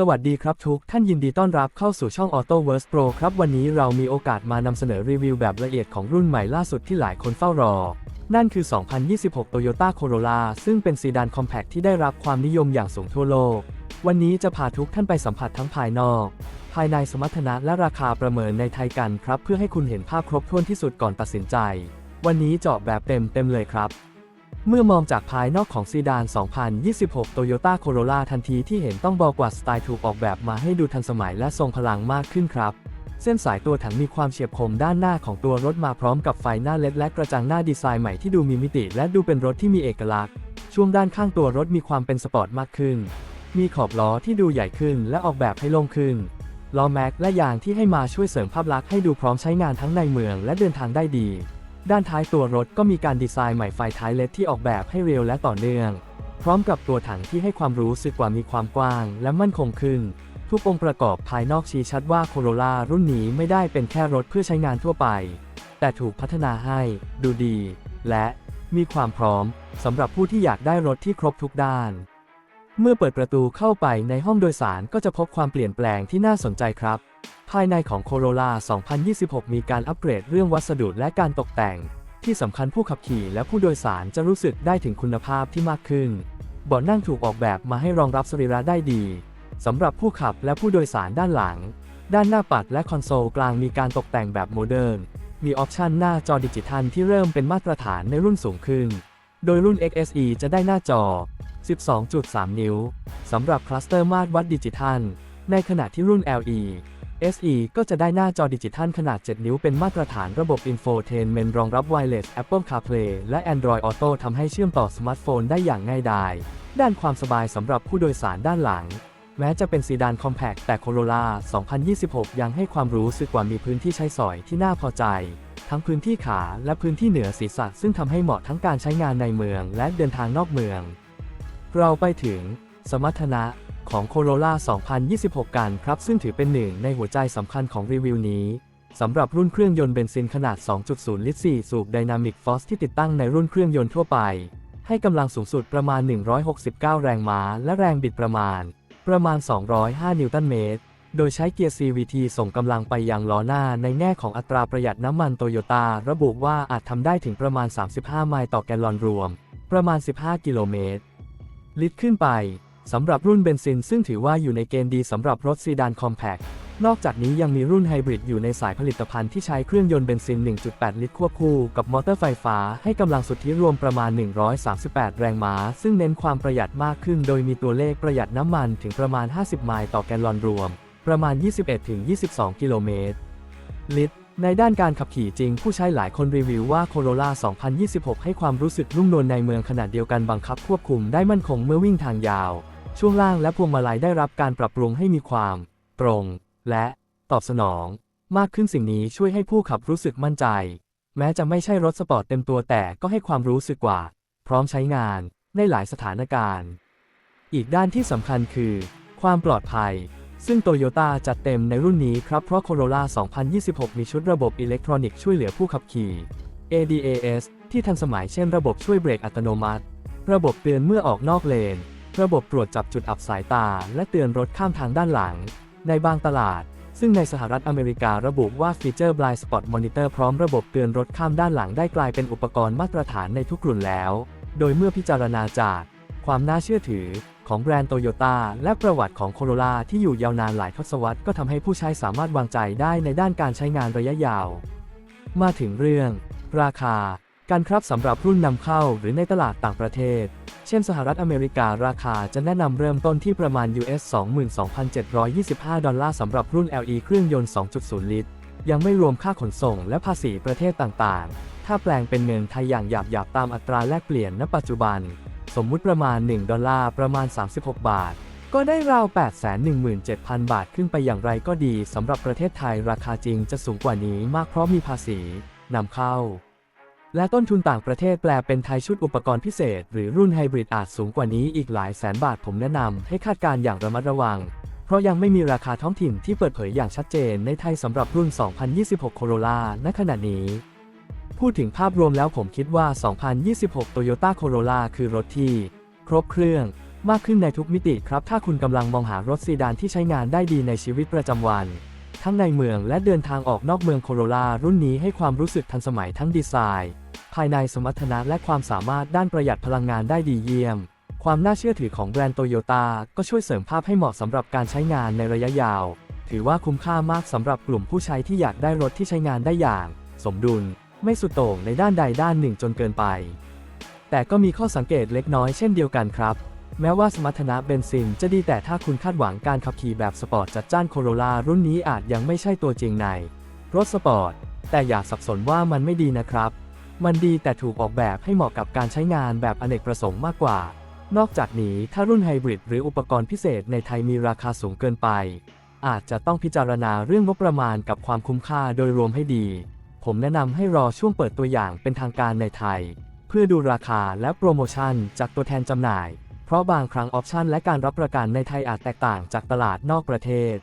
สวัสดีครับทุกท่านยินดีต้อนรับเข้าสู่ช่อง Auto Verse Pro ครับ วันนี้เรามีโอกาสมานำเสนอรีวิวแบบละเอียดของรุ่นใหม่ล่าสุดที่หลายคนเฝ้ารอ นั่นคือ 2026 Toyota Corolla ซึ่งเป็นซีดานคอมแพคที่ได้รับความนิยมอย่างสูงทั่วโลก วันนี้จะพาทุกท่านไปสัมผัสทั้งภายนอก ภายในสมรรถนะและราคาประเมินในไทยกันครับ เพื่อให้คุณเห็นภาพครบถ้วนที่สุดก่อนตัดสินใจ วันนี้เจาะแบบเต็มเต็มๆเลยครับ เมื่อมองจากภายนอกของซีดาน 2026 Toyota Corolla ทันทีที่เห็นต้องบอกว่าสไตล์ถูกออกแบบมาให้ดูทันสมัยและทรงพลังมากขึ้นครับ เส้นสายตัวถังมีความเฉียบคมด้านหน้าของตัวรถมาพร้อมกับไฟหน้าเล็ดและกระจังหน้าดีไซน์ใหม่ที่ดูมีมิติและดูเป็นรถที่มีเอกลักษณ์ ช่วงด้านข้างตัวรถมีความเป็นสปอร์ตมากขึ้น มีขอบล้อที่ดูใหญ่ขึ้นและออกแบบให้โล่งขึ้น ล้อแม็กและยางที่ให้มาช่วยเสริมภาพลักษณ์ให้ดูพร้อมใช้งานทั้งในเมืองและเดินทางได้ดี ด้านท้ายตัวรถก็มีการดีไซน์ใหม่ไฟท้ายเล็ดที่ออกแบบให้เร็วและต่อเนื่อง พร้อมกับตัวถังที่ให้ความรู้สึกว่ามีความกว้างและมั่นคงขึ้น ทุกองค์ประกอบภายนอกชี้ชัดว่าโคโรล่ารุ่นนี้ไม่ได้เป็นแค่รถเพื่อใช้งานทั่วไป แต่ถูกพัฒนาให้ดูดี และมีความพร้อมสำหรับผู้ที่อยากได้รถที่ครบทุกด้าน เมื่อเปิดประตูเข้าไปในห้องโดยสารก็จะพบความเปลี่ยนแปลงที่น่าสนใจครับ ภายในของ Corolla 2026 มีการอัปเกรดเรื่องวัสดุและการตกแต่ง ที่สำคัญผู้ขับขี่และผู้โดยสารจะรู้สึกได้ถึงคุณภาพที่มากขึ้นเบาะนั่งถูกออกแบบมาให้รองรับสรีระได้ดีสำหรับผู้ขับและผู้โดยสารด้านหลัง ด้านหน้าปัดและคอนโซลกลางมีการตกแต่งแบบโมเดิร์น มีออปชันหน้าจอดิจิทัลที่เริ่มเป็นมาตรฐานในรุ่นสูงขึ้น โดยรุ่น XSE จะได้หน้าจอ 12.3 นิ้ว สำหรับคลัสเตอร์มาตรวัดดิจิทัล ในขณะที่รุ่น LE SE ก็จะได้หน้าจอดิจิทัลขนาด 7 นิ้วเป็นมาตรฐานระบบ Infotainment รองรับ Wireless Apple CarPlay และ Android Auto ทำให้เชื่อมต่อสมาร์ทโฟนได้อย่างง่ายดาย ด้านความสบายสำหรับผู้โดยสารด้านหลัง แม้จะเป็นซีดานคอมแพคแต่ Corolla 2026 ยังให้ความรู้สึกว่ามีพื้นที่ใช้สอยที่น่าพอใจ ทั้งพื้นที่ขาและพื้นที่เหนือศีรษะซึ่งทำให้เหมาะทั้งการใช้งานในเมืองและเดินทางนอกเมือง เราไปถึง สมรรถนะ ของ Corolla 2026 กันครับ ซึ่งถือเป็นหนึ่งในหัวใจสำคัญของรีวิวนี้สำหรับรุ่นเครื่องยนต์เบนซินขนาด 2.0 ลิตร 4 สูบ Dynamic Force ที่ติดตั้งในรุ่นเครื่องยนต์ทั่วไป ให้กำลังสูงสุดประมาณ 169 แรงม้า และแรงบิดประมาณ ประมาณ 205 นิวตันเมตร โดยใช้เกียร์ CVT ส่งกำลังไปยังล้อหน้าในแง่ของอัตราประหยัดน้ำมันโตโยต้าระบุว่าอาจทำได้ถึงประมาณ 35 ไมล์ต่อแกลลอนรวม ประมาณ 15 กิโลเมตรลิตรขึ้นไป สำหรับรุ่นเบนซินซึ่งถือว่าอยู่ในเกณฑ์ดีสำหรับรถซีดานคอมแพคนอกจากนี้ยังมีรุ่นไฮบริดอยู่ในสายผลิตภัณฑ์ที่ใช้เครื่องยนต์เบนซิน 1.8 ลิตรควบคู่กับมอเตอร์ไฟฟ้าให้กำลังสุทธิรวมประมาณ 138 แรงม้า ซึ่งเน้นความประหยัดมากขึ้นโดยมีตัวเลขประหยัดน้ำมันถึงประมาณ 50 ไมล์ต่อแกลลอนรวม ประมาณ 21-22 กิโลเมตร ลิตร ในด้านการขับขี่จริง ผู้ใช้หลายคนรีวิวว่า Corolla 2026 ให้ความรู้สึกนุ่มนวลในเมืองขนาดเดียวกันบังคับควบคุมได้มั่นคงเมื่อวิ่งทางยาว ช่วงล่างและพวงมาลัยได้รับการปรับปรุงให้มีความ ตรง และตอบสนอง มากขึ้นสิ่งนี้ช่วยให้ผู้ขับรู้สึกมั่นใจ แม้จะไม่ใช่รถสปอร์ตเต็มตัวแต่ก็ให้ความรู้สึกว่า พร้อมใช้งานในหลายสถานการณ์ อีกด้านที่สำคัญคือ ความปลอดภัย ซึ่งโตโยต้าจัดเต็มในรุ่นนี้ครับเพราะ Corolla 2026 มีชุดระบบอิเล็กทรอนิกส์ช่วยเหลือผู้ขับขี่ ADAS ที่ทันสมัยเช่นระบบช่วยเบรกอัตโนมัติ ระบบเตือนเมื่อออกนอกเลน ระบบตรวจจับจุดอับสายตา และเตือนรถข้ามทางด้านหลัง ในบางตลาด ซึ่งในสหรัฐอเมริการะบุว่าฟีเจอร์ Blind Spot Monitor พร้อมระบบเตือนรถข้ามด้านหลังได้กลายเป็นอุปกรณ์มาตรฐานในทุกรุ่นแล้ว โดยเมื่อพิจารณาจากความน่าเชื่อถือของแบรนด์โตโยต้าและประวัติของโคโรล่าที่อยู่ยาวนานหลายทศวรรษก็ทำให้ผู้ใช้สามารถวางใจได้ในด้านการใช้งานระยะยาว มาถึงเรื่อง ราคา การครับสำหรับรุ่นนำเข้าหรือในตลาดต่างประเทศ เช่นสหรัฐอเมริการาคาจะแนะนำเริ่มต้นที่ประมาณ US 22,725 ดอลลาร์สำหรับรุ่น LE เครื่องยนต์ 2.0 ลิตร ยังไม่รวมค่าขนส่งและภาษีประเทศต่างๆ ถ้าแปลงเป็นเงินไทยอย่างหยาบๆ ตามอัตราแลกเปลี่ยนณปัจจุบัน สมมุติประมาณ 1 ดอลลาร์ประมาณ 36 บาท ก็ได้ราว 817,000 บาทขึ้นไปอย่างไรก็ดีสำหรับประเทศไทยราคาจริงจะสูงกว่านี้มากเพราะมีภาษีนำเข้า และต้นทุนต่างประเทศแปลเป็นไทยชุดอุปกรณ์พิเศษ หรือรุ่นไฮบริดอาจสูงกว่านี้อีกหลายแสนบาทผมแนะนำให้คาดการ์อย่างระมัดระวัง เพราะยังไม่มีราคาท้องถิ่นที่เปิดเผยอย่างชัดเจนในไทยสำหรับรุ่น 2026 Corolla ณขณะนี้ พูดถึงภาพรวมแล้วผมคิดว่า 2026 Toyota Corolla คือรถที่ ครบเครื่องมากขึ้นในทุกมิติครับ ถ้าคุณกำลังมองหารถซีดานที่ใช้งานได้ดีในชีวิตประจำวัน ทั้งในเมืองและเดินทางออกนอกเมืองโคโรล่ารุ่นนี้ให้ความรู้สึกทันสมัยทั้งดีไซน์ ภายในสมรรถนะและความสามารถด้านประหยัดพลังงานได้ดีเยี่ยม ความน่าเชื่อถือของแบรนด์โตโยต้าก็ช่วยเสริมภาพให้เหมาะสำหรับการใช้งานในระยะยาว ถือว่าคุ้มค่ามากสำหรับกลุ่มผู้ใช้ที่อยากได้รถที่ใช้งานได้อย่าง สมดุล ไม่สุดโต่งในด้านใดด้านหนึ่งจนเกินไป แต่ก็มีข้อสังเกตเล็กน้อยเช่นเดียวกันครับ แม้ว่าสมรรถนะเบนซินจะดีแต่ถ้าคุณคาดหวังการขับขี่แบบสปอร์ตจัดจ้านโคโรล่ารุ่นนี้อาจยังไม่ใช่ตัวจริงใน รถสปอร์ต แต่อย่าสับสนว่ามันไม่ดีนะครับ มันดีแต่ถูกออกแบบให้เหมาะกับการใช้งานแบบอเนกประสงค์มากกว่า นอกจากนี้ถ้ารุ่นไฮบริดหรืออุปกรณ์พิเศษในไทยมีราคาสูงเกินไป อาจจะต้องพิจารณาเรื่องงบประมาณกับความคุ้มค่าโดยรวมให้ดี ผมแนะนำให้รอช่วงเปิดตัวอย่างเป็นทางการในไทย เพื่อดูราคาและโปรโมชั่นจากตัวแทนจำหน่าย เพราะบางครั้งออปชันและการรับประกันในไทยอาจแตกต่างจากตลาดนอกประเทศ